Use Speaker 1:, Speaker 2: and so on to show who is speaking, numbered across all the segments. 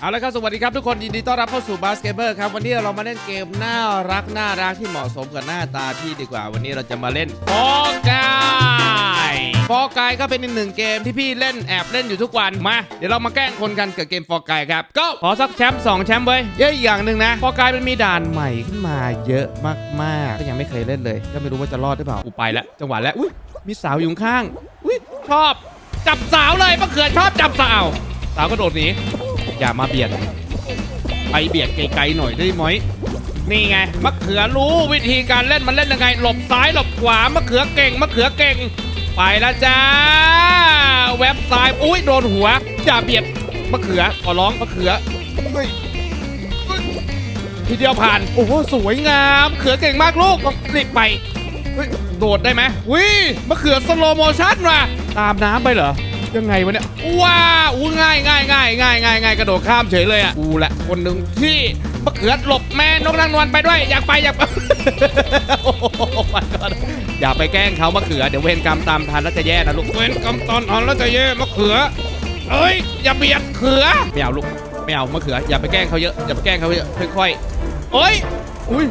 Speaker 1: เอาละครับ สวัสดีครับทุกคน ยินดีต้อนรับเข้าสู่บาสเกตเบอร์ครับ วันนี้เรามาเล่นเกมน่ารักน่ารักที่เหมาะสมกับหน้าตาพี่ดีกว่า วันนี้เราจะมาเล่นฟอกายฟอกายก็เป็นอีกหนึ่งเกมที่พี่เล่นแอบเล่นอยู่ทุกวันมา เดี๋ยวเรามาแกล้งคนกันกับเกมฟอกายครับก็ขอสักแชมป์สองแชมป์ไว้ยเยอะอีกอย่างหนึ่งนะฟอกายมันมีด่านใหม่ขึ้นมาเยอะมากๆก็ยังไม่เคยเล่นเลย ก็ไม่รู้ว่าจะรอดหรือเปล่าอุไปแล้วจังหวะแล้วอุ้ยมีสาวอยู่ข้างอุ้ยชอบจับสาวเลยมะเขือชอบจับสาว สาวก็โดดหนี อย่ามาเบียด ไปเบียดไกลๆหน่อยได้ไหมนี่ไงมะเขือรู้วิธีการเล่นมันเล่นยังไง หลบซ้ายหลบขวามะเขือเก่งมะเขือเก่ง ไปแล้วจ้าเว็บซ้ายอุ้ยโดนหัวอย่าเบียดมะเขือขอร้องมะเขือทีเดียวผ่านโอ้โหสวยงามเขือเก่งมากลูกรีบไปเฮ้ยโดดได้ไหมวิมะเขือสโลโมชั่นว่ะตามน้ำไปเหรอ ยังไงวะเนี่ยว้าวอู้ง่ายง่ายง่ายง่ายง่ายง่ายกระโดดข้ามเฉยเลยอะกูแหละคนหนึ่งที่มะเขือหลบแม่นกนางนวลไปด้วย อยากไปอยากไปโอ้โห my god อย่าไปแกล้งเขามะเขือเดี๋ยวเวรกรรมตามทันแล้วจะแย่นะลูกเวรกรรมตอนทันแล้วจะแย่มะเขือเอ้ยอย่าเบียดเขือไม่เอาลูกไม่เอามะเขืออย่าไปแกล้งเขาเยอะอย่าไปแกล้งเขาเยอะค่อยๆเอ้ยอุ้ย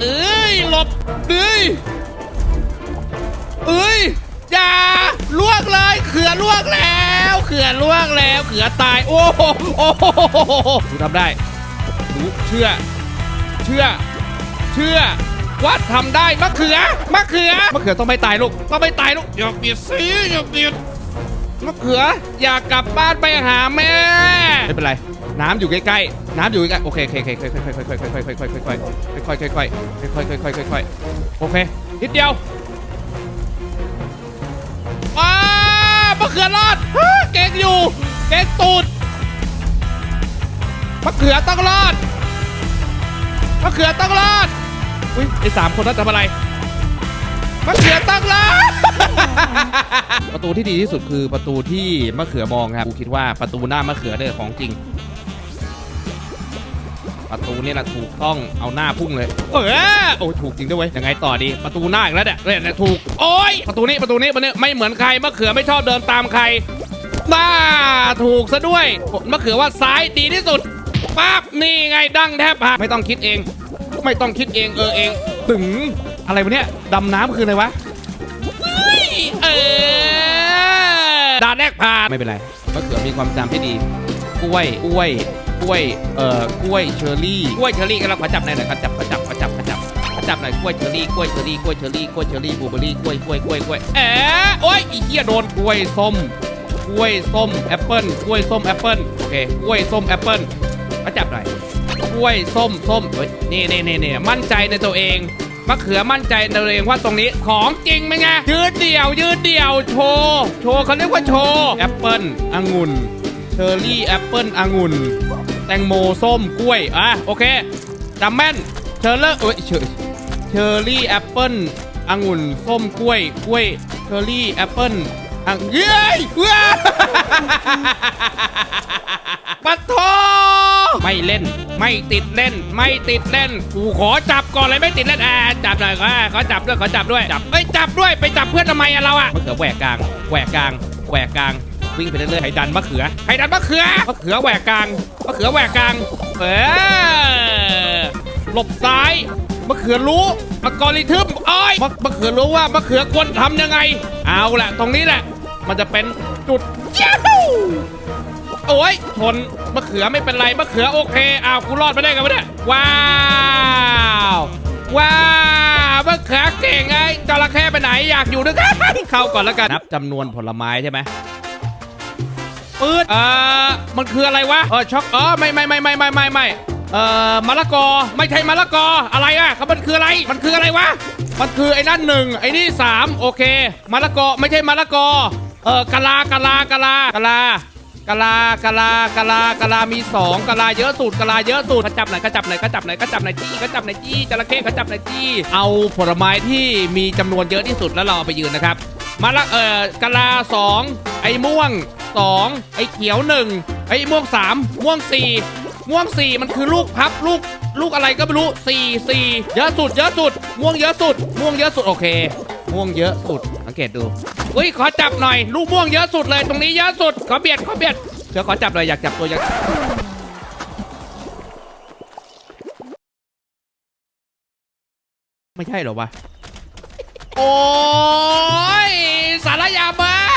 Speaker 1: เอ้ยหลบเอ้ยเอ้ย อย่าลวกเลยเขื่อลวกแล้วเขื่อลวกแล้วเขื่อตายโอ้โหโอ้โหหนูทำได้หนูเชื่อ เชื่อ เชื่อว่าทำได้มะเขือมะเขือมะเขือต้องไม่ตายลูกต้องไม่ตายลูกอย่าเบียดสิอย่าเบียดมะเขืออยากกลับบ้านไปหาแม่ไม่เป็นไรน้ำอยู่ใกล้ๆ น้ำอยู่ใกล้ๆโอเคโอเคโอเคค่อยๆค่อยๆค่อยๆค่อยๆค่อยๆค่อยๆค่อยๆค่อยๆค่อยๆค่อยๆค่อยๆค่อยๆโอเคนิดเดียวว้ มะเขือรอดเก่งอยู่ เก่งตูดมะเขือต้องรอดมะเขือต้องรอดอุ้ยไอ้สามคนนั้นทำอะไรมะเขือต้องรอดประตูที่ดีที่สุดคือประตูที่มะเขือมองครับกูคิดว่าประตูหน้ามะเขือเนี่ยของจริง ประตูนี่แหละถูกต้องเอาหน้าพุ่งเลย เออโอ้ถูกจริงด้วยเวยยังไงต่อดีประตูหน้าอีกแล้วเนี่ยเนี่ยเนี่ยถูกโอ้ยประตูนี้ประตูนี้มันเนี่ยไม่เหมือนใครมะเขือไม่ชอบเดินตามใครบ้าถูกซะด้วยมะเขือว่าซ้ายดีที่สุดปั๊บนี่ไงดั้งแทบหักไม่ต้องคิดเอง ไม่ต้องคิดเองเออเองถึงอะไรวะเนี่ยดำน้ำคืออะไรวะเฮ้ยเออด่านแรกผ่านไม่เป็นไรมะเขือมีความจำที่ดีกล้วยกล้วย กล้วยเอ่อกล้วยเชอร์รี่กล้วยเชอร์รี่กันแล้วขอจับหน่อยหน่อยขอจับขอจับขอจับขอจับขอจับหน่อยกล้วยเชอร์รี่กล้วยเชอร์รี่กล้วยเชอร์รี่กล้วยเชอร์รี่บลูเบอร์รี่กล้วยกล้วยกล้วยกล้วยเอ๋โอ้ยอีเหี้ยโดนกล้วยส้มกล้วยส้มแอปเปิ้ลกล้วยส้มแอปเปิ้ลโอเคกล้วยส้มแอปเปิ้ลขอจับหน่อยกล้วยส้มส้มเฮ้ยนี่นี่นี่นี่มั่นใจในตัวเองมะเขือมั่นใจในตัวเองว่าตรงนี้ของจริงไหมไงยืดเดี่ยว ยืดเดี่ยวโชว์โชว์เขาเรียกว่าโชว์แอปเปิ้ลองุ่นเชอร์รี่แอปเปิ้ลองุ่น แตงโมส้มกล้วย อะ โอเคจำแม่นเชอร์เลอร์เอ้ยเชอเชอร์รี่แอปเปิลองุ่นส้มกล้วยกล้วยเชอร์รี่แอปเปิลอังเย้ยว้าปัดโทไม่เล่น ไม่ติดเล่น ไม่ติดเล่น กูขอจับก่อนเลยไม่ติดเล่นอ่าจับหน่อยขอขอจับด้วยขอจับด้วยจับเอ้ยจับด้วยไปจับเพื่อนทำไมอะเราอะมะเขือแหวกกลางแหวกกลางแหวกกลาง วิ่งไปเรื่อยๆให้ดันมะเขือให้ดันมะเขือมะเขือแหวกกลางมะเขือแหวกกลางเออหลบซ้ายมะเขือรู้อัลกอริทึมอ้อยมะมะเขือรู้ว่ามะเขือควรทำยังไง เอาละตรงนี้แหละ มันจะเป็นจุดย้าโอ้ยชนมะเขือไม่เป็นไรมะเขือโอเคอ้าวกูรอดมาได้ไงวะเนี่ยว้าวว้าวมะเขือเก่งไอ้จระเข้ไปไหนอยากอยู่ด้วยกันเข้าก่อนแล้วกันนับจำนวนผลไม้ใช่ไหม ปืดเอ่อมันคืออะไรวะเออช็อกเออไม่ไม่ไม่ไม่ไม่ไม่ไม่เอ่อมะละกอไม่ใช่มะละกออะไรอะเขามันคืออะไรมันคืออะไรวะมันคือไอ้นั่นหนึ่งไอ้นี่สามโอเคมะละกอไม่ใช่มะละกอเออกะลากะลากะลากะลากะลากะลากะลากะลามีสองกะลาเยอะสุดกะลาเยอะสุดขจับหน่อยขจับหน่อยขจับหน่อยขจับหน่อยจี้ขจับหน่อยจี้จระเข้ขจับหน่อยจี้เอาผลไม้ที่มีจำนวนเยอะที่สุดแล้วเราเอาไปยืนนะครับมะละเอ่อกะลาสองไอ้ม่วง สองไอ้เขียวหนึ่งไอ้ม่วงสามม่วงสี่ม่วงสี่มันคือลูกพับลูกลูกอะไรก็ไม่รู้สี่สี่เยอะสุดเยอะสุด ม่วงเยอะสุด ม่วงเยอะสุดโอเค ม่วงเยอะสุด สังเกตดูอุ้ยขอจับหน่อย ลูกม่วงเยอะสุดเลยตรงนี้เยอะสุด ขอเบียดขอเบียดเดี๋ยวขอจับเลยอยากจับตัวอยากไม่ใช่หรอวะ โอ้ยสารยามา